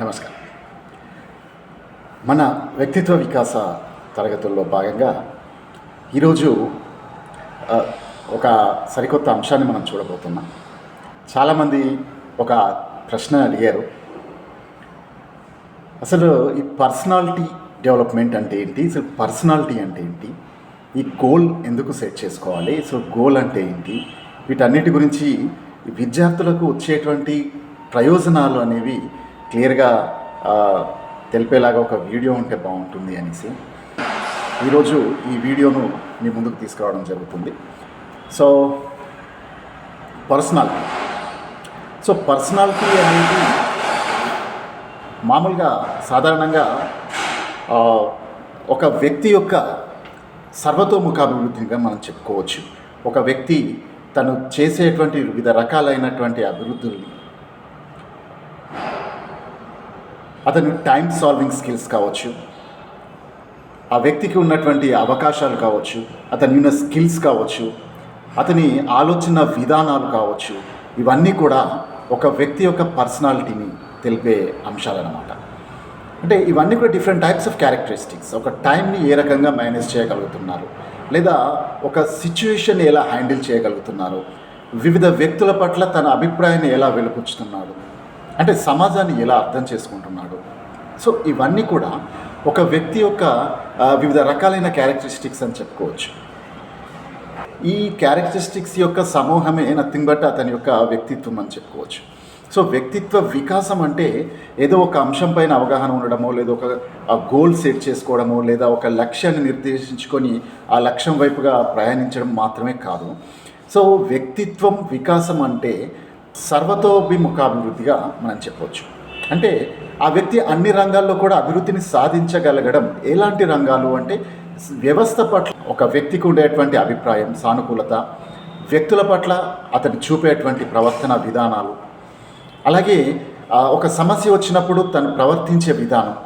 నమస్కారం. మన వ్యక్తిత్వ వికాస తరగతుల్లో భాగంగా ఈరోజు ఒక సరికొత్త అంశాన్ని మనం చూడబోతున్నాం. చాలామంది ఒక ప్రశ్న అడిగారు. అసలు ఈ పర్సనాలిటీ డెవలప్మెంట్ అంటే ఏంటి? అసలు పర్సనాలిటీ అంటే ఏంటి? ఈ గోల్ ఎందుకు సెట్ చేసుకోవాలి? అసలు గోల్ అంటే ఏంటి? వీటన్నిటి గురించి విద్యార్థులకు వచ్చేటువంటి ప్రయోజనాలు అనేవి క్లియర్గా తెలిపేలాగా ఒక వీడియో ఉంటే బాగుంటుంది అనేసి. ఈరోజు ఈ వీడియోను మీ ముందుకు తీసుకురావడం జరుగుతుంది. So personality. సో పర్సనాలిటీ అనేది మామూలుగా సాధారణంగా ఒక వ్యక్తి యొక్క సర్వతోముఖాభివృద్ధిగా మనం చెప్పుకోవచ్చు. ఒక వ్యక్తి తను చేసేటువంటి వివిధ రకాలైనటువంటి అభివృద్ధుల్ని అతను టైం సాల్వింగ్ స్కిల్స్ కావచ్చు ఆ వ్యక్తికి ఉన్నటువంటి అవకాశాలు కావచ్చు అతని ఉన్న స్కిల్స్ కావచ్చు అతని ఆలోచన విధానాలు కావచ్చు ఇవన్నీ కూడా ఒక వ్యక్తి యొక్క పర్సనాలిటీని తెలిపే అంశాలన్నమాట. అంటే ఇవన్నీ కూడా డిఫరెంట్ టైప్స్ ఆఫ్ క్యారెక్టరిస్టిక్స్. ఒక టైంని ఏ రకంగా మేనేజ్ చేయగలుగుతున్నారు? లేదా ఒక సిచ్యువేషన్ ఎలా హ్యాండిల్ చేయగలుగుతున్నారు? వివిధ వ్యక్తుల పట్ల తన అభిప్రాయాన్ని ఎలా వెలుపుచ్చుతున్నాడు అంటే సమాజాన్ని ఎలా అర్థం చేసుకుంటున్నాడు సో ఇవన్నీ కూడా ఒక వ్యక్తి యొక్క వివిధ రకాలైన క్యారెక్టరిస్టిక్స్ అని చెప్పుకోవచ్చు. ఈ క్యారెక్టరిస్టిక్స్ యొక్క సమూహమే నథింగ్ బట్ అతని యొక్క వ్యక్తిత్వం అని చెప్పుకోవచ్చు. సో వ్యక్తిత్వ వికాసం అంటే ఏదో ఒక అంశం పైన అవగాహన ఉండడమో లేదా ఒక గోల్ సెట్ చేసుకోవడమో లేదా ఒక లక్ష్యాన్ని నిర్దేశించుకొని ఆ లక్ష్యం వైపుగా ప్రయాణించడం మాత్రమే కాదు. సో వ్యక్తిత్వం వికాసం అంటే సర్వతోభిముఖాభివృద్ధిగా మనం చెప్పవచ్చు అంటే ఆ వ్యక్తి అన్ని రంగాల్లో కూడా అభివృద్ధిని సాధించగలగడం ఎలాంటి రంగాలు అంటే వ్యవస్థ పట్ల ఒక వ్యక్తికి ఉండేటువంటి అభిప్రాయం సానుకూలత వ్యక్తుల పట్ల అతను చూపేటువంటి ప్రవర్తన విధానాలు. అలాగే ఒక సమస్య వచ్చినప్పుడు తను ప్రవర్తించే విధానం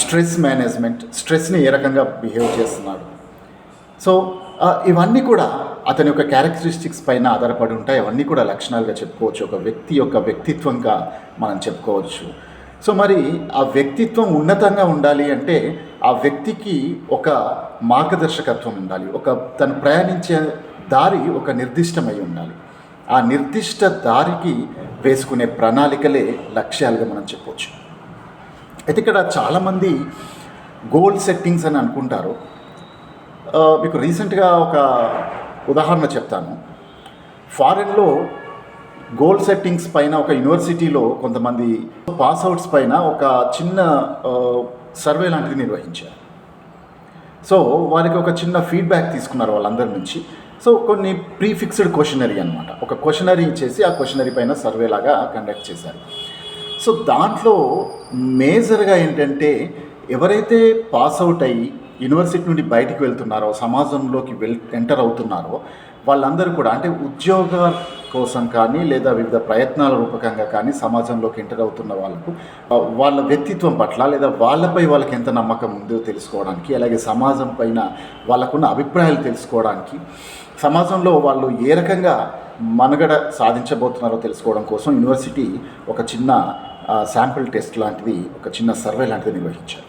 స్ట్రెస్ మేనేజ్మెంట్ స్ట్రెస్ని ఏ రకంగా బిహేవ్ చేస్తున్నాడు. సో ఇవన్నీ కూడా అతని యొక్క క్యారెక్టరిస్టిక్స్ పైన ఆధారపడి ఉంటాయి. అవన్నీ కూడా లక్షణాలుగా చెప్పుకోవచ్చు. ఒక వ్యక్తి యొక్క వ్యక్తిత్వంగా మనం చెప్పుకోవచ్చు. సో మరి ఆ వ్యక్తిత్వం ఉన్నతంగా ఉండాలి అంటే ఆ వ్యక్తికి ఒక మార్గదర్శకత్వం ఉండాలి. ఒక తను ప్రయాణించే దారి ఒక నిర్దిష్టమై ఉండాలి. ఆ నిర్దిష్ట దారికి వేసుకునే ప్రణాళికలే లక్ష్యాలుగా మనం చెప్పవచ్చు అయితే ఇక్కడ చాలామంది గోల్ సెట్టింగ్స్ అని అనుకుంటారు. మీకు రీసెంట్గా ఒక ఉదాహరణ చెప్తాను. ఫారెన్లో గోల్ సెట్టింగ్స్ పైన ఒక యూనివర్సిటీలో కొంతమంది పాస్ అవుట్స్ పైన ఒక చిన్న సర్వే లాంటిది నిర్వహించారు. సో వారికి ఒక చిన్న ఫీడ్బ్యాక్ తీసుకున్నారు వాళ్ళందరి నుంచి. సో కొన్ని ప్రీఫిక్స్డ్ క్వశ్చనరీ అనమాట ఒక క్వశ్చనరీ ఇచ్చేసి ఆ క్వశ్చనరీ పైన సర్వే లాగా కండక్ట్ చేశారు. సో దాంట్లో మేజర్గా ఏంటంటే ఎవరైతే పాస్ అవుట్ అయ్యి యూనివర్సిటీ నుండి బయటికి వెళ్తున్నారో సమాజంలోకి వెల్ ఎంటర్ అవుతున్నారో వాళ్ళందరూ కూడా అంటే ఉద్యోగ కోసం కానీ లేదా వివిధ ప్రయత్నాల రూపకంగా కానీ సమాజంలోకి ఎంటర్ అవుతున్న వాళ్ళకు వాళ్ళ వ్యక్తిత్వం పట్ల లేదా వాళ్ళపై వాళ్ళకి ఎంత నమ్మకం ఉందో తెలుసుకోవడానికి అలాగే సమాజం పైన వాళ్ళకున్న అభిప్రాయాలు తెలుసుకోవడానికి సమాజంలో వాళ్ళు ఏ రకంగా మనుగడ సాధించబోతున్నారో తెలుసుకోవడం కోసం యూనివర్సిటీ ఒక చిన్న శాంపిల్ టెస్ట్ లాంటిది ఒక చిన్న సర్వే లాంటిది నిర్వహించారు.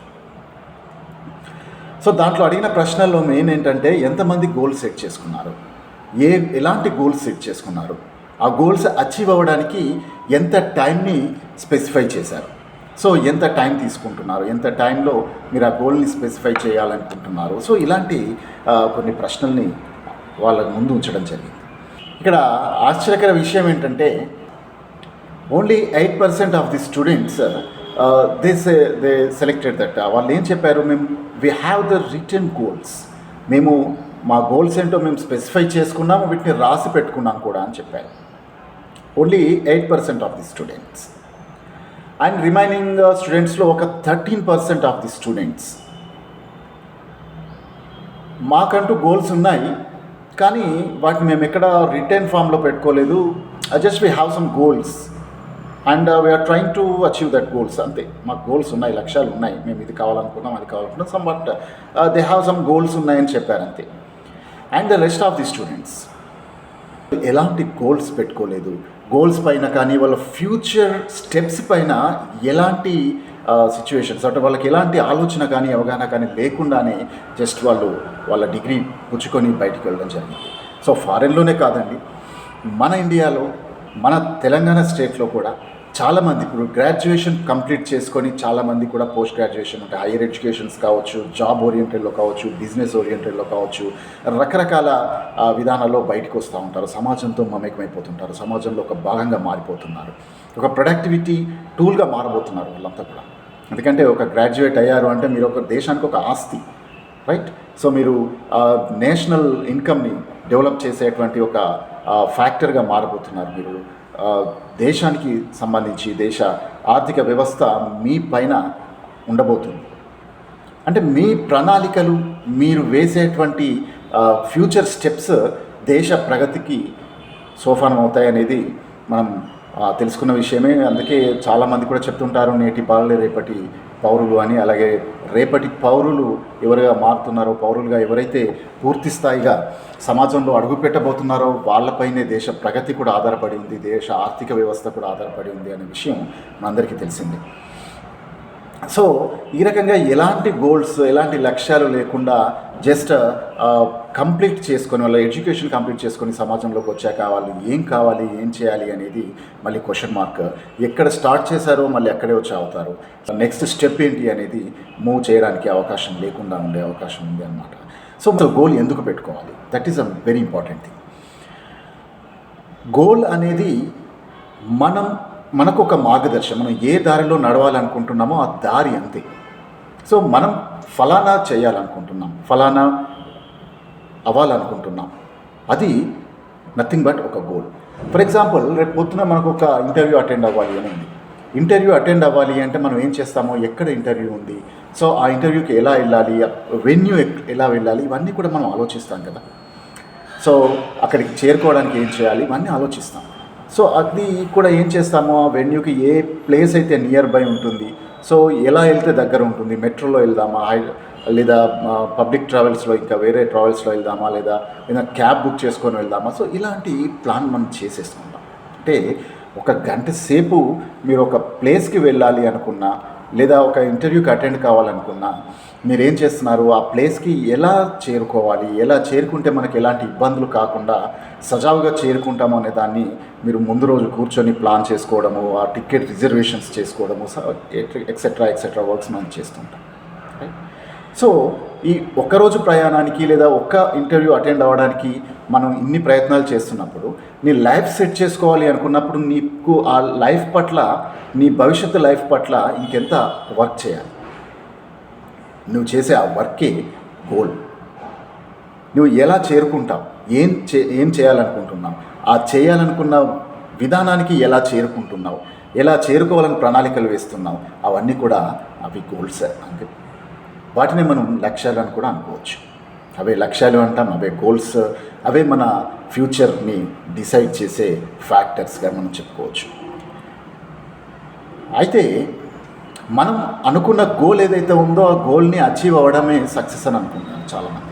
సో దాంట్లో అడిగిన ప్రశ్నల్లో మెయిన్ ఏంటంటే ఎంతమంది గోల్ సెట్ చేసుకున్నారు? ఏ ఎలాంటి గోల్స్ సెట్ చేసుకున్నారు? ఆ గోల్స్ అచీవ్ అవ్వడానికి ఎంత టైంని స్పెసిఫై చేశారు? సో ఎంత టైం తీసుకుంటున్నారు? ఎంత టైంలో మీరు ఆ గోల్ని స్పెసిఫై చేయాలనుకుంటున్నారు? సో ఇలాంటి కొన్ని ప్రశ్నల్ని వాళ్ళ ముందు ఉంచడం జరిగింది. ఇక్కడ ఆశ్చర్యకర విషయం ఏంటంటే only eight percent of the students they they selected that వాళ్ళు ఏం చెప్పారు? మేము we have the written goals మేము మా గోల్స్ ఏంటో మేము స్పెసిఫై చేసుకున్నాము వీటిని రాసి పెట్టుకున్నాం కూడా అని చెప్పారు. Only eight percent of the students and remaining స్టూడెంట్స్లో ఒక thirteen percent of the students మాకంటూ గోల్స్ ఉన్నాయి కానీ వాటిని మేము ఎక్కడ రిటర్న్ ఫామ్లో పెట్టుకోలేదు. Just we have some goals and we are trying to achieve that goals అంతే. మాకు గోల్స్ ఉన్నాయి లక్ష్యాలు ఉన్నాయి. మేము ఇది కావాలనుకున్నాం అది కావాలనుకున్నాం some but they have some goals ఉన్నాయని చెప్పారు అంతే. And the rest of the students ఎలాంటి గోల్స్ పెట్టుకోలేదు. గోల్స్ పైన కానీ వాళ్ళ ఫ్యూచర్ స్టెప్స్ పైన ఎలాంటి సిచ్యువేషన్స్ అంటే వాళ్ళకి ఎలాంటి ఆలోచన కానీ అవగాహన కానీ లేకుండానే జస్ట్ వాళ్ళు వాళ్ళ డిగ్రీ పుచ్చుకొని బయటికి వెళ్ళడం జరిగింది. సో ఫారెన్లోనే కాదండి. మన ఇండియాలో మన తెలంగాణ స్టేట్లో కూడా చాలామంది ఇప్పుడు గ్రాడ్యుయేషన్ కంప్లీట్ చేసుకొని చాలామంది కూడా పోస్ట్ గ్రాడ్యుయేషన్ అంటే హైయర్ ఎడ్యుకేషన్స్ కావచ్చు జాబ్ ఓరియంటెడ్లో కావచ్చు బిజినెస్ ఓరియంటెడ్లో కావచ్చు రకరకాల విధానాల్లో బయటకు వస్తూ ఉంటారు. సమాజంతో మమేకమైపోతుంటారు. సమాజంలో ఒక భాగంగా మారిపోతున్నారు. ఒక ప్రొడక్టివిటీ టూల్గా మారబోతున్నారు వాళ్ళంతా కూడా. ఎందుకంటే ఒక గ్రాడ్యుయేట్ అయ్యారు అంటే మీరు ఒక దేశానికి ఒక ఆస్తి రైట్ సో మీరు నేషనల్ ఇన్కమ్ని డెవలప్ చేసేటువంటి ఒక ఫ్యాక్టర్గా మారబోతున్నారు మీరు. దేశానికి సంబంధించి దేశ ఆర్థిక వ్యవస్థ మీ పైన ఉండబోతుంది. అంటే మీ ప్రణాళికలు మీరు వేసేటువంటి ఫ్యూచర్ స్టెప్స్ దేశ ప్రగతికి సోపానం అవుతాయనేది మనం తెలుసుకున్న విషయమే. అందుకే చాలామంది కూడా చెప్తుంటారు నేటి బాలలే రేపటి పౌరులు అని అలాగే రేపటి పౌరులు ఎవరుగా మారుతున్నారో పౌరులుగా ఎవరైతే పూర్తి స్థాయిగా సమాజంలో అడుగుపెట్టబోతున్నారో వాళ్ళపైనే దేశ ప్రగతి కూడా ఆధారపడి ఉంది దేశ ఆర్థిక వ్యవస్థ కూడా ఆధారపడి ఉంది అనే విషయం మనందరికీ తెలిసిందే. సో ఈ రకంగా ఎలాంటి గోల్స్ ఎలాంటి లక్ష్యాలు లేకుండా జస్ట్ కంప్లీట్ చేసుకొని వాళ్ళ ఎడ్యుకేషన్ కంప్లీట్ చేసుకొని సమాజంలోకి వచ్చాక వాళ్ళు ఏం కావాలి ఏం చేయాలి అనేది మళ్ళీ క్వశ్చన్ మార్క్ ఎక్కడ స్టార్ట్ చేశారో మళ్ళీ అక్కడే వచ్చి అవుతారు నెక్స్ట్ స్టెప్ ఏంటి అనేది మూవ్ చేయడానికి అవకాశం లేకుండా ఉండే అవకాశం ఉంది అనమాట సో గోల్ ఎందుకు పెట్టుకోవాలి? That is a very important thing goal అనేది మనం మనకు ఒక మార్గదర్శనం మనం ఏ దారిలో నడవాలనుకుంటున్నామో ఆ దారి అంతే. సో మనం ఫలానా చేయాలనుకుంటున్నాం ఫలానా అవ్వాలనుకుంటున్నాం. అది నథింగ్ బట్ ఒక గోల్ ఫర్ ఎగ్జాంపుల్ రేపు పొద్దున మనకు ఒక ఇంటర్వ్యూ అటెండ్ అవ్వాలి అని ఉంది. ఇంటర్వ్యూ అటెండ్ అవ్వాలి అంటే మనం ఏం చేస్తామో ఎక్కడ ఇంటర్వ్యూ ఉంది? సో ఆ ఇంటర్వ్యూకి ఎలా వెళ్ళాలి? వెన్యూ ఎలా వెళ్ళాలి? ఇవన్నీ కూడా మనం ఆలోచిస్తాం కదా. సో అక్కడికి చేరుకోవడానికి ఏం చేయాలి? ఇవన్నీ ఆలోచిస్తాం. సో అది కూడా ఏం చేస్తామో? ఆ వెన్యూకి ఏ ప్లేస్ అయితే నియర్ బై ఉంటుంది? సో ఎలా వెళ్తే దగ్గర ఉంటుంది? మెట్రోలో వెళ్దామా? హై- లేదా పబ్లిక్ ట్రావెల్స్లో ఇంకా వేరే ట్రావెల్స్లో వెళ్దామా? లేదా ఏదైనా క్యాబ్ బుక్ చేసుకొని వెళ్దామా? సో ఇలాంటి ప్లాన్ మనం చేసేసుకుంటాం అంటే ఒక గంట సేపు మీరు ఒక ప్లేస్కి వెళ్ళాలి అనుకున్నా లేదా ఒక ఇంటర్వ్యూకి అటెండ్ కావాలనుకున్నా మీరు ఏం చేస్తున్నారు? ఆ ప్లేస్కి ఎలా చేరుకోవాలి? ఎలా చేరుకుంటే మనకి ఎలాంటి ఇబ్బందులు కాకుండా సజావుగా చేరుకుంటాము అనే దాన్ని మీరు ముందు రోజు కూర్చొని ప్లాన్ చేసుకోవడము ఆ టికెట్ రిజర్వేషన్స్ చేసుకోవడము ఎక్సెట్రా ఎక్సెట్రా వర్క్స్ మనం చేస్తుంటాం. రైట్ సో ఈ ఒక్కరోజు ప్రయాణానికి లేదా ఒక్క ఇంటర్వ్యూ అటెండ్ అవ్వడానికి మనం ఇన్ని ప్రయత్నాలు చేస్తున్నప్పుడు నీ లైఫ్ సెట్ చేసుకోవాలి అనుకున్నప్పుడు నీకు ఆ లైఫ్ పట్ల నీ భవిష్యత్తు లైఫ్ పట్ల ఇంకెంత వర్క్ చేయాలి? నువ్వు చేసే ఆ వర్కే గోల్ నువ్వు ఎలా చేరుకుంటావు? ఏం చే ఏం చేయాలనుకుంటున్నావు? ఆ చేయాలనుకున్న విధానానికి ఎలా చేరుకుంటున్నావు? ఎలా చేరుకోవాలని ప్రణాళికలు వేస్తున్నావు? అవన్నీ కూడా అవి గోల్స్ అంటే వాటిని మనం లక్ష్యాలు అని కూడా అనుకోవచ్చు. అవే లక్ష్యాలు అంటాం అవే గోల్స్ అవే మన ఫ్యూచర్ని డిసైడ్ చేసే ఫ్యాక్టర్స్గా మనం చెప్పుకోవచ్చు. అయితే మనం అనుకున్న గోల్ ఏదైతే ఉందో ఆ గోల్ని అచీవ్ అవ్వడమే సక్సెస్ అని అనుకుంటాను చాలామంది.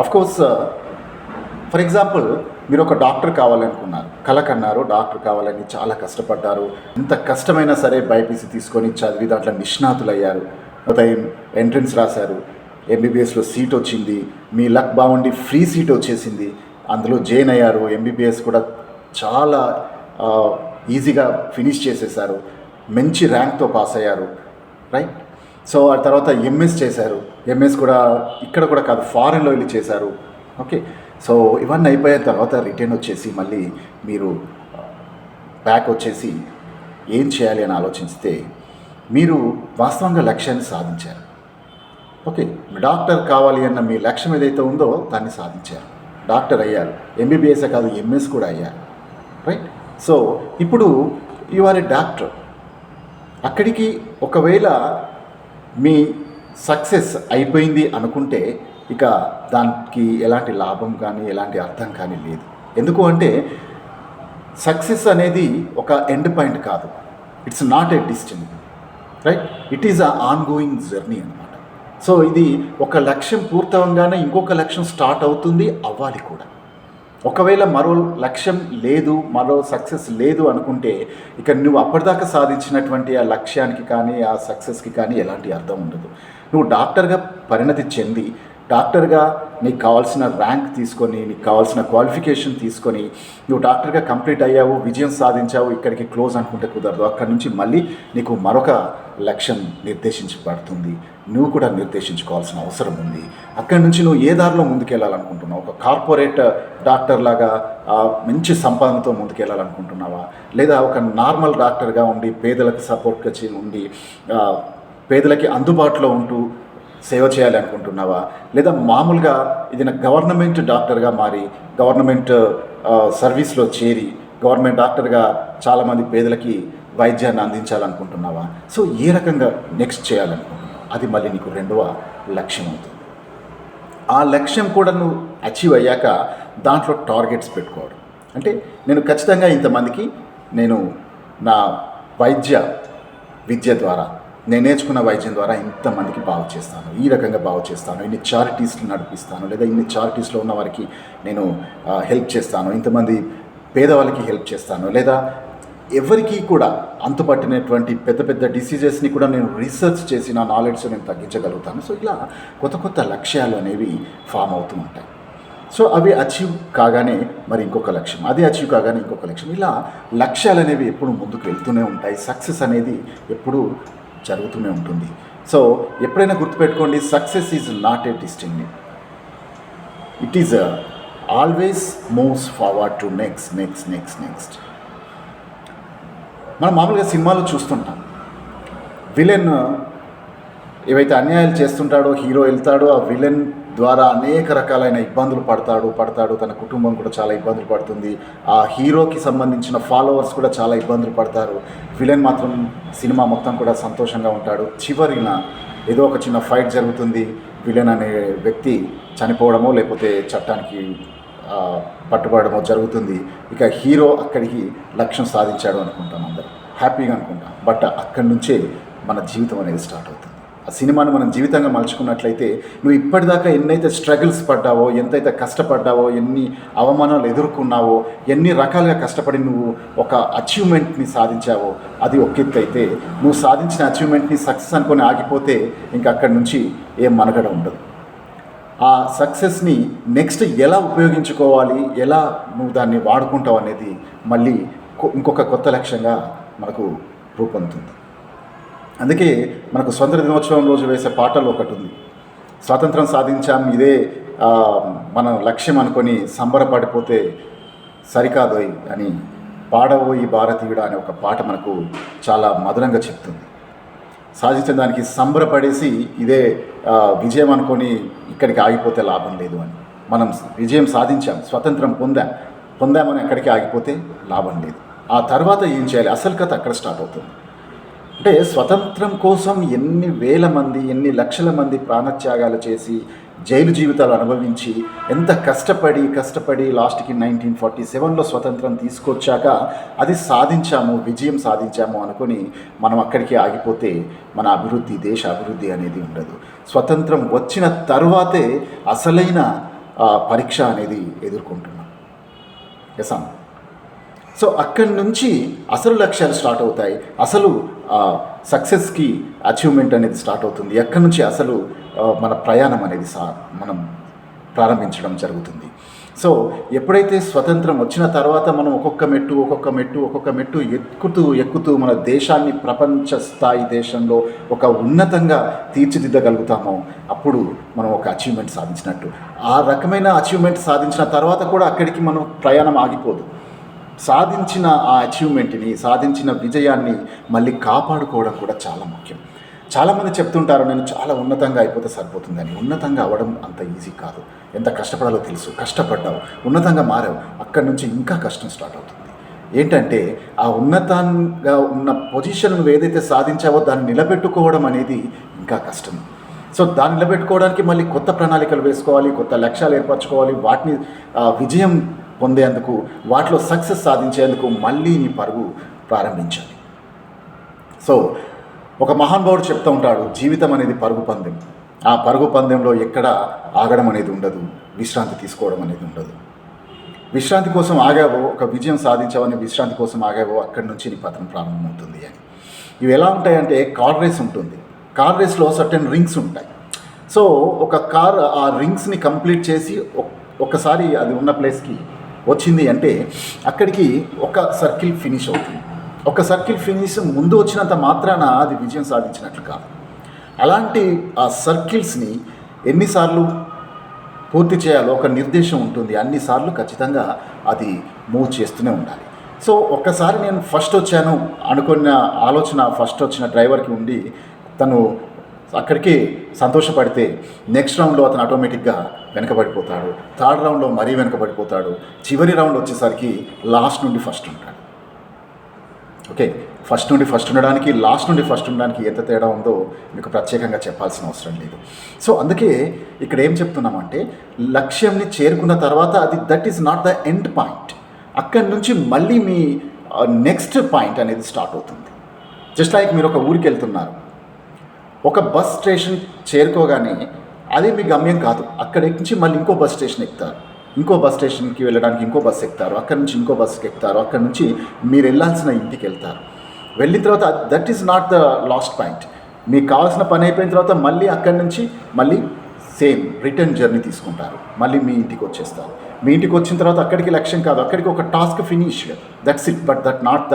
అఫ్ కోర్స్ ఫర్ ఎగ్జాంపుల్ మీరు ఒక డాక్టర్ కావాలనుకున్నారు. కల కన్నారు డాక్టర్ కావాలని చాలా కష్టపడ్డారు. ఎంత కష్టమైనా సరే బైపీసీ తీసుకొని చదివి దాంట్లో నిష్ణాతులయ్యారు. ఉదయం ఎంట్రన్స్ రాశారు. ఎంబీబీఎస్లో సీట్ వచ్చింది. మీ లక్ బాగుండి ఫ్రీ సీట్ వచ్చేసింది. అందులో జైన్ అయ్యారు. ఎంబీబీఎస్ కూడా చాలా ఈజీగా ఫినిష్ చేసేసారు. మంచి ర్యాంక్తో పాస్ అయ్యారు. రైట్? సో ఆ తర్వాత ఎంఎస్ చేశారు. ఎంఎస్ కూడా ఇక్కడ కూడా కాదు ఫారెన్లో వెళ్ళి చేశారు. ఓకే. సో ఇవన్నీ అయిపోయిన తర్వాత రిటర్న్ వచ్చేసి మళ్ళీ మీరు బ్యాక్ వచ్చేసి ఏం చేయాలి అని ఆలోచిస్తే మీరు వాస్తవంగా లక్ష్యాన్ని సాధించారు. ఓకే డాక్టర్ కావాలి అన్న మీ లక్ష్యం ఏదైతే ఉందో దాన్ని సాధించారు. డాక్టర్ అయ్యారు. ఎంబీబీఎస్ కాదు ఎంఎస్ కూడా అయ్యారు. రైట్ సో ఇప్పుడు యు ఆర్ ఏ డాక్టర్ అక్కడికి ఒకవేళ మీ సక్సెస్ అయిపోయింది అనుకుంటే ఇక దానికి ఎలాంటి లాభం కానీ ఎలాంటి అర్థం కానీ లేదు. ఎందుకు అంటే సక్సెస్ అనేది ఒక ఎండ్ పాయింట్ కాదు. It's not a distance right it is a on going journey అనమాట సో ఇది ఒక లక్ష్యం పూర్తవంగానే ఇంకొక లక్ష్యం స్టార్ట్ అవుతుంది అవ్వాలి కూడా. ఒకవేళ మరో లక్ష్యం లేదు మరో సక్సెస్ లేదు అనుకుంటే ఇక నువ్వు అప్పటిదాకా సాధించినటువంటి ఆ లక్ష్యానికి కానీ ఆ సక్సెస్కి కానీ ఎలాంటి అర్థం ఉండదు. నువ్వు డాక్టర్గా పరిణతి చెంది డాక్టర్గా నీకు కావాల్సిన ర్యాంక్ తీసుకొని నీకు కావాల్సిన క్వాలిఫికేషన్ తీసుకొని నువ్వు డాక్టర్గా కంప్లీట్ అయ్యావు విజయం సాధించావు ఇక్కడికి క్లోజ్ అనుకుంటే కుదరదు. అక్కడి నుంచి మళ్ళీ నీకు మరొక లక్ష్యం నిర్దేశించబడుతుంది. నువ్వు కూడా నిర్దేశించుకోవాల్సిన అవసరం ఉంది. అక్కడి నుంచి నువ్వు ఏ దారిలో ముందుకెళ్ళాలనుకుంటున్నావు? ఒక కార్పొరేట్ డాక్టర్ లాగా మంచి సంపాదనతో ముందుకెళ్ళాలనుకుంటున్నావా? లేదా ఒక నార్మల్ డాక్టర్గా ఉండి పేదలకు సపోర్ట్గా చే ఉండి పేదలకి అందుబాటులో ఉంటూ సేవ చేయాలి అనుకుంటున్నావా లేదా మామూలుగా ఇది నా గవర్నమెంట్ డాక్టర్గా మారి గవర్నమెంట్ సర్వీస్లో చేరి గవర్నమెంట్ డాక్టర్గా చాలామంది పేదలకి వైద్యాన్ని అందించాలనుకుంటున్నావా? సో ఏ రకంగా నెక్స్ట్ చేయాలనుకుంటున్నావు? అది మళ్ళీ నీకు రెండవ లక్ష్యం అవుతుంది. ఆ లక్ష్యం కూడా నువ్వు అచీవ్ అయ్యాక దాంట్లో టార్గెట్స్ పెట్టుకోవడం. అంటే నేను ఖచ్చితంగా ఇంతమందికి నేను నా వైద్య విద్య ద్వారా నేను నేర్చుకున్న వైద్యం ద్వారా ఇంతమందికి బాగు చేస్తాను ఈ రకంగా బాగు చేస్తాను ఇన్ని చారిటీస్లు నడిపిస్తాను లేదా ఇన్ని చారిటీస్లో ఉన్న వారికి నేను హెల్ప్ చేస్తాను ఇంతమంది పేదవాళ్ళకి హెల్ప్ చేస్తాను లేదా ఎవరికి కూడా అంతుపట్టినటువంటి పెద్ద పెద్ద డిసీజెస్ని కూడా నేను రీసెర్చ్ చేసి నా నాలెడ్జ్ నేను తగ్గించగలుగుతాను. సో ఇలా కొత్త కొత్త లక్ష్యాలు అనేవి ఫామ్ అవుతూ ఉంటాయి. సో అవి అచీవ్ కాగానే మరి ఇంకొక లక్ష్యం అది అచీవ్ కాగానే ఇంకొక లక్ష్యం. ఇలా లక్ష్యాలు అనేవి ఎప్పుడు ముందుకు వెళ్తూనే ఉంటాయి. సక్సెస్ అనేది ఎప్పుడు జరుగుతూనే ఉంటుంది. సో ఎప్పుడైనా గుర్తుపెట్టుకోండి success is not a డిస్టింగ్ it is always moves forward to next next next next మనం మామూలుగా సినిమాలో చూస్తుంటాం. విలన్ ఏవైతే అన్యాయాలు చేస్తుంటాడో హీరో వెళ్తాడో ఆ విలన్ ద్వారా అనేక రకాలైన ఇబ్బందులు పడతాడు పడతాడు. తన కుటుంబం కూడా చాలా ఇబ్బందులు పడుతుంది. ఆ హీరోకి సంబంధించిన ఫాలోవర్స్ కూడా చాలా ఇబ్బందులు పడతారు. విలన్ మాత్రం సినిమా మొత్తం కూడా సంతోషంగా ఉంటాడు. చివరిన ఏదో ఒక చిన్న ఫైట్ జరుగుతుంది. విలన్ అనే వ్యక్తి చనిపోవడమో లేకపోతే చట్టానికి పట్టుబడమో జరుగుతుంది. ఇక హీరో అక్కడికి లక్ష్యం సాధించాడు అనుకుంటాం అందరం. హ్యాపీగా అనుకుంటాం. బట్ అక్కడి నుంచే మన జీవితం అనేది స్టార్ట్ అవుతుంది. ఆ సినిమాను మనం జీవితంగా మలుచుకున్నట్లయితే నువ్వు ఇప్పటిదాకా ఎన్నైతే స్ట్రగుల్స్ పడ్డావో ఎంతైతే కష్టపడ్డావో ఎన్ని అవమానాలు ఎదుర్కొన్నావో ఎన్ని రకాలుగా కష్టపడి నువ్వు ఒక అచీవ్మెంట్ని సాధించావో అది ఒక నువ్వు సాధించిన అచీవ్మెంట్ని సక్సెస్ అనుకొని ఆగిపోతే ఇంకా అక్కడి నుంచి ఏం మనగడ ఉండదు. ఆ సక్సెస్ని నెక్స్ట్ ఎలా ఉపయోగించుకోవాలి ఎలా నువ్వు దాన్ని వాడుకుంటావు అనేది మళ్ళీ ఇంకొక కొత్త లక్ష్యంగా మనకు రూపొందుతుంది. అందుకే మనకు స్వతంత్ర దినోత్సవం రోజు వేసే పాటలు ఒకటి ఉంది. స్వాతంత్రం సాధించాం ఇదే మన లక్ష్యం అనుకొని సంబరపడిపోతే సరికాదోయ్ అని పాడబోయి భారతీయుడా అనే ఒక పాట మనకు చాలా మధురంగా చెప్తుంది. సాధించిన దానికి సంబరపడేసి ఇదే విజయం అనుకొని ఇక్కడికి ఆగిపోతే లాభం లేదు అని. మనం విజయం సాధించాం స్వతంత్రం పొందాం పొందామని అక్కడికి ఆగిపోతే లాభం లేదు. ఆ తర్వాత ఏం చేయాలి? అసలు కథ అక్కడ స్టార్ట్ అవుతుంది. అంటే స్వతంత్రం కోసం ఎన్ని వేల మంది ఎన్ని లక్షల మంది ప్రాణత్యాగాలు చేసి జైలు జీవితాలు అనుభవించి ఎంత కష్టపడి కష్టపడి లాస్ట్కి నైన్టీన్ ఫార్టీ సెవెన్లో స్వతంత్రం తీసుకొచ్చాక అది సాధించాము విజయం సాధించాము అనుకొని మనం అక్కడికి ఆగిపోతే మన అభివృద్ధి దేశ అభివృద్ధి అనేది ఉండదు. స్వతంత్రం వచ్చిన తర్వాతే అసలైన పరీక్ష అనేది ఎదుర్కొంటున్నాం. ఎసాం సో అక్కడి నుంచి అసలు లక్ష్యాలు స్టార్ట్ అవుతాయి. అసలు సక్సెస్కి అచీవ్మెంట్ అనేది స్టార్ట్ అవుతుంది. ఎక్కడి నుంచి అసలు మన ప్రయాణం అనేది సా మనం ప్రారంభించడం జరుగుతుంది. సో ఎప్పుడైతే స్వతంత్రం వచ్చిన తర్వాత మనం ఒక్కొక్క మెట్టు ఒక్కొక్క మెట్టు ఒక్కొక్క మెట్టు ఎక్కుతూ ఎక్కుతూ మన దేశాన్ని ప్రపంచ స్థాయి దేశంలో ఒక ఉన్నతంగా తీర్చిదిద్దగలుగుతామో అప్పుడు మనం ఒక అచీవ్మెంట్ సాధించినట్టు. ఆ రకమైన అచీవ్మెంట్ సాధించిన తర్వాత కూడా అక్కడికి మనం ప్రయాణం ఆగిపోదు. సాధించిన ఆ అచీవ్మెంట్ని సాధించిన విజయాన్ని మళ్ళీ కాపాడుకోవడం కూడా చాలా ముఖ్యం. చాలామంది చెప్తుంటారు నేను చాలా ఉన్నతంగా అయిపోతే సరిపోతుందని ఉన్నతంగా అవ్వడం అంత ఈజీ కాదు. ఎంత కష్టపడాలో తెలుసు. కష్టపడ్డావు. ఉన్నతంగా మారావు. అక్కడి నుంచి ఇంకా కష్టం స్టార్ట్ అవుతుంది. ఏంటంటే ఆ ఉన్నతంగా ఉన్న పొజిషన్ నువ్వు ఏదైతే సాధించావో దాన్ని నిలబెట్టుకోవడం అనేది ఇంకా కష్టం. సో దాన్ని నిలబెట్టుకోవడానికి మళ్ళీ కొత్త ప్రణాళికలు వేసుకోవాలి కొత్త లక్ష్యాలు ఏర్పరచుకోవాలి. వాటిని విజయం పొందేందుకు వాటిలో సక్సెస్ సాధించేందుకు మళ్ళీ నీ పరుగు ప్రారంభించాలి. సో ఒక మహానుభావుడు చెప్తూ ఉంటాడు జీవితం అనేది పరుగు పందెం. ఆ పరుగు పందెంలో ఎక్కడ ఆగడం అనేది ఉండదు విశ్రాంతి తీసుకోవడం అనేది ఉండదు. విశ్రాంతి కోసం ఆగావో ఒక విజయం సాధించావని విశ్రాంతి కోసం ఆగావో అక్కడి నుంచి నీ పతనం ప్రారంభమవుతుంది అని. ఇవి ఎలా ఉంటాయంటే కార్ రేస్ ఉంటుంది. కార్ రేస్లో సర్టెన్ రింగ్స్ ఉంటాయి. సో ఒక కార్ ఆ రింగ్స్ని కంప్లీట్ చేసి ఒక్కసారి అది ఉన్న ప్లేస్కి వచ్చింది అంటే అక్కడికి ఒక సర్కిల్ ఫినిష్ అవుతుంది. ఒక సర్కిల్ ఫినిష్ ముందు వచ్చినంత మాత్రాన అది విజయం సాధించినట్లు కాదు. అలాంటి ఆ సర్కిల్స్ని ఎన్నిసార్లు పూర్తి చేయాలో ఒక నిర్దేశం ఉంటుంది. అన్నిసార్లు ఖచ్చితంగా అది మూవ్ చేస్తూనే ఉండాలి. సో ఒక్కసారి నేను ఫస్ట్ వచ్చాను అనుకున్న ఆలోచన ఫస్ట్ వచ్చిన డ్రైవర్కి ఉండి తను అక్కడికి సంతోషపడితే నెక్స్ట్ రౌండ్లో అతను ఆటోమేటిక్గా వెనకబడిపోతాడు. థర్డ్ రౌండ్లో మరీ వెనకబడిపోతాడు. చివరి రౌండ్ వచ్చేసరికి లాస్ట్ నుండి ఫస్ట్ ఉంటాడు. ఓకే? ఫస్ట్ నుండి ఫస్ట్ ఉండడానికి లాస్ట్ నుండి ఫస్ట్ ఉండడానికి ఎంత తేడా ఉందో మీకు ప్రత్యేకంగా చెప్పాల్సిన అవసరం లేదు. సో అందుకే ఇక్కడ ఏం చెప్తున్నామంటే లక్ష్యంని చేరుకున్న తర్వాత అది that is not the end point అక్కడి నుంచి మళ్ళీ మీ నెక్స్ట్ పాయింట్ అనేది స్టార్ట్ అవుతుంది. జస్ట్ లైక్ మీరు ఒక ఊరికి వెళ్తున్నారు ఒక బస్ స్టేషన్ చేరుకోగానే అదే మీ గమ్యం కాదు. అక్కడ నుంచి మళ్ళీ ఇంకో బస్ స్టేషన్ ఎక్కుతారు. ఇంకో బస్ స్టేషన్కి వెళ్ళడానికి ఇంకో బస్ ఎక్కుతారు. అక్కడ నుంచి ఇంకో బస్కి ఎక్కుతారు. అక్కడ నుంచి మీరు వెళ్ళాల్సిన ఇంటికి వెళ్తారు. వెళ్ళిన తర్వాత that is not the last point. మీకు కావాల్సిన పని అయిపోయిన తర్వాత మళ్ళీ అక్కడి నుంచి మళ్ళీ సేమ్ రిటర్న్ జర్నీ తీసుకుంటారు. మళ్ళీ మీ ఇంటికి వచ్చేస్తారు. మీ ఇంటికి వచ్చిన తర్వాత అక్కడికి లక్ష్యం కాదు. అక్కడికి ఒక task finish that's it. But that not the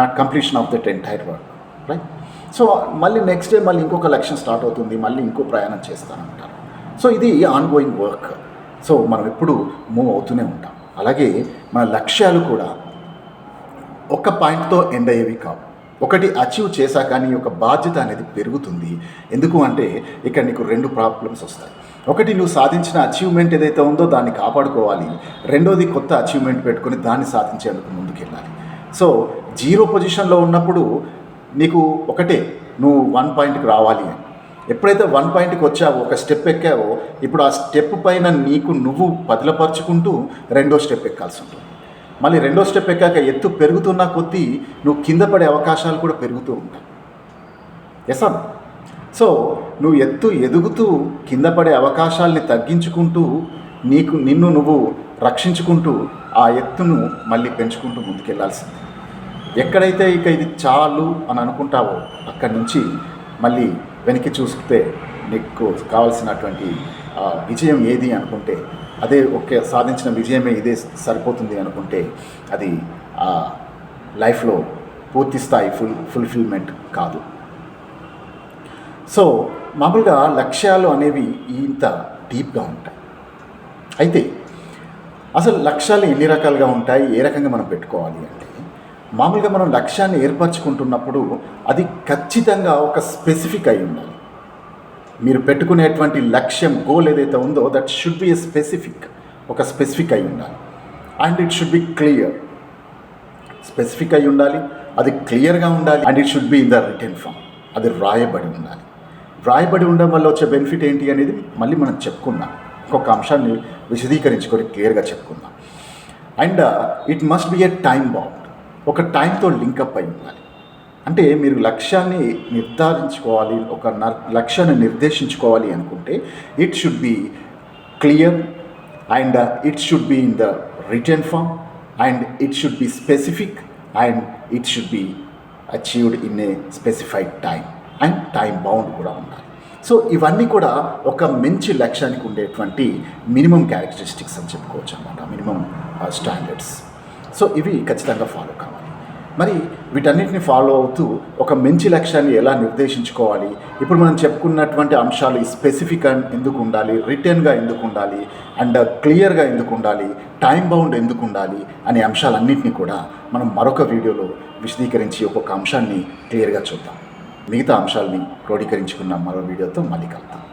not completion of that entire work. Right? So మళ్ళీ నెక్స్ట్ డే మళ్ళీ ఇంకొక లక్ష్యం స్టార్ట్ అవుతుంది మళ్ళీ ఇంకో ప్రయాణం చేస్తానంటారు. సో ఇది ఆన్ గోయింగ్ వర్క్ సో మనం ఎప్పుడు మూవ్ అవుతూనే ఉంటాం. అలాగే మన లక్ష్యాలు కూడా ఒక పాయింట్తో ఎండ్ అయ్యేవి కావు. ఒకటి అచీవ్ చేశా కానీ ఒక బాధ్యత అనేది పెరుగుతుంది. ఎందుకు అంటే ఇక్కడ నీకు రెండు ప్రాబ్లమ్స్ వస్తాయి. ఒకటి నువ్వు సాధించిన అచీవ్మెంట్ ఏదైతే ఉందో దాన్ని కాపాడుకోవాలి. రెండోది కొత్త అచీవ్మెంట్ పెట్టుకొని దాన్ని సాధించేందుకు ముందుకెళ్ళాలి. సో జీరో పొజిషన్లో ఉన్నప్పుడు నీకు ఒకటే నువ్వు వన్ పాయింట్కి రావాలి అని. ఎప్పుడైతే వన్ పాయింట్కి వచ్చావో ఒక స్టెప్ ఎక్కావో ఇప్పుడు ఆ స్టెప్ పైన నీకు నువ్వు బదిలపరుచుకుంటూ రెండో స్టెప్ ఎక్కాల్సి ఉంటుంది. మళ్ళీ రెండో స్టెప్ ఎక్కాక ఎత్తు పెరుగుతున్న కొద్దీ నువ్వు కింద పడే అవకాశాలు కూడా పెరుగుతూ ఉంటాయి. ఎస్ సో నువ్వు ఎత్తు ఎదుగుతూ కింద పడే అవకాశాలని తగ్గించుకుంటూ నీకు నిన్ను నువ్వు రక్షించుకుంటూ ఆ ఎత్తును మళ్ళీ పెంచుకుంటూ ముందుకెళ్ళాల్సింది. ఎక్కడైతే ఇక ఇది చాలు అని అనుకుంటావో అక్కడి నుంచి మళ్ళీ వెనక్కి చూస్తే నీకు కావాల్సినటువంటి విజయం ఏది అనుకుంటే అదే ఒకే సాధించిన విజయమే ఇదే సరిపోతుంది అనుకుంటే అది ఆ లైఫ్లో పూర్తి స్థాయి ఫుల్ ఫుల్ఫిల్మెంట్ కాదు. సో మామూలుగా లక్ష్యాలు అనేవి ఇంత డీప్గా ఉంటాయి. అయితే అసలు లక్ష్యాలు ఎన్ని రకాలుగా ఉంటాయి? ఏ రకంగా మనం పెట్టుకోవాలి అంటే మామూలుగా మనం లక్ష్యాన్ని ఏర్పరచుకుంటున్నప్పుడు అది ఖచ్చితంగా ఒక స్పెసిఫిక్ అయి ఉండాలి. మీరు పెట్టుకునేటువంటి లక్ష్యం గోల్ ఏదైతే ఉందో that should be a specific ఒక స్పెసిఫిక్ అయి ఉండాలి. And it should be clear specific అయి ఉండాలి అది క్లియర్గా ఉండాలి and it should be in the written form అది రాయబడి ఉండాలి. రాయబడి ఉండడం వల్ల వచ్చే బెనిఫిట్ ఏంటి అనేది మళ్ళీ మనం చెప్పుకుందాం. ఒక్కొక్క అంశాన్ని విశదీకరించుకొని క్లియర్గా చెప్పుకుందాం. And it must be a time bound ఒక టైంతో లింకప్ అయి ఉండాలి. అంటే మీరు లక్ష్యాన్ని నిర్ధారించుకోవాలి ఒక నర్ లక్ష్యాన్ని నిర్దేశించుకోవాలి అనుకుంటే it should be clear and it should be in the written form and it should be specific and it should be achieved in a specified time and time bound కూడా ఉండాలి. సో ఇవన్నీ కూడా ఒక మంచి లక్ష్యానికి ఉండేటువంటి మినిమం క్యారెక్టరిస్టిక్స్ అని చెప్పుకోవచ్చు అనమాట మినిమం uh, స్టాండర్డ్స్ సో ఇవి ఖచ్చితంగా ఫాలో కావాలి. మరి వీటన్నిటిని ఫాలో అవుతూ ఒక మంచి లక్ష్యాన్ని ఎలా నిర్దేశించుకోవాలి? ఇప్పుడు మనం చెప్పుకున్నటువంటి అంశాలు స్పెసిఫిక్ ఎందుకు ఉండాలి రిటర్న్గా ఎందుకు ఉండాలి అండ్ క్లియర్గా ఎందుకు ఉండాలి టైం బౌండ్ ఎందుకు ఉండాలి అనే అంశాలన్నింటినీ కూడా మనం మరొక వీడియోలో విశదీకరించి ఒక్కొక్క అంశాన్ని క్లియర్గా చూద్దాం. మిగతా అంశాలని క్రోడీకరించుకున్న మరో వీడియోతో మళ్ళీ కలుద్దాం.